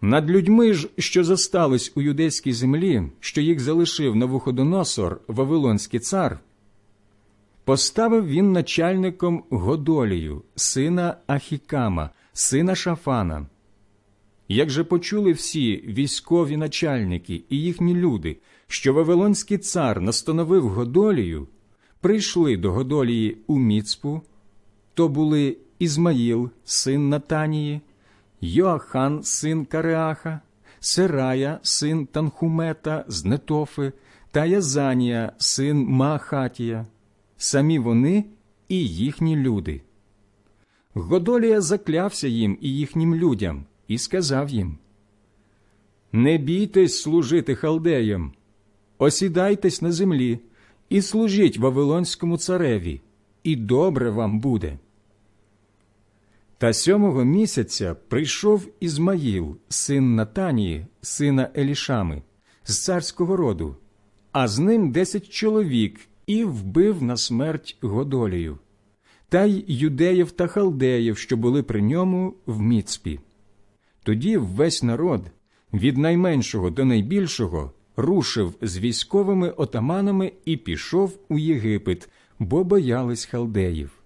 Над людьми ж, що зостались у юдейській землі, що їх залишив Навуходоносор, Вавилонський цар, поставив він начальником Годолію, сина Ахікама, сина Шафана. Як же почули всі військові начальники і їхні люди, що Вавилонський цар настановив Годолію, прийшли до Годолії у Міцпу, то були Ізмаїл, син Натанії, Йоахан, син Кареаха, Серая, син Танхумета з Нетофи, та Язанія, син Маахатія, самі вони і їхні люди. Годолія заклявся їм і їхнім людям і сказав їм: Не бійтесь служити халдеям, осідайтесь на землі і служіть Вавилонському цареві, і добре вам буде. Та сьомого місяця прийшов Ізмаїл, син Натанії, сина Елішами, з царського роду, а з ним десять чоловік і вбив на смерть Годолію, та й юдеїв та халдеїв, що були при ньому в Міцпі. Тоді весь народ, від найменшого до найбільшого, рушив з військовими отаманами і пішов у Єгипет, бо боялись халдеїв.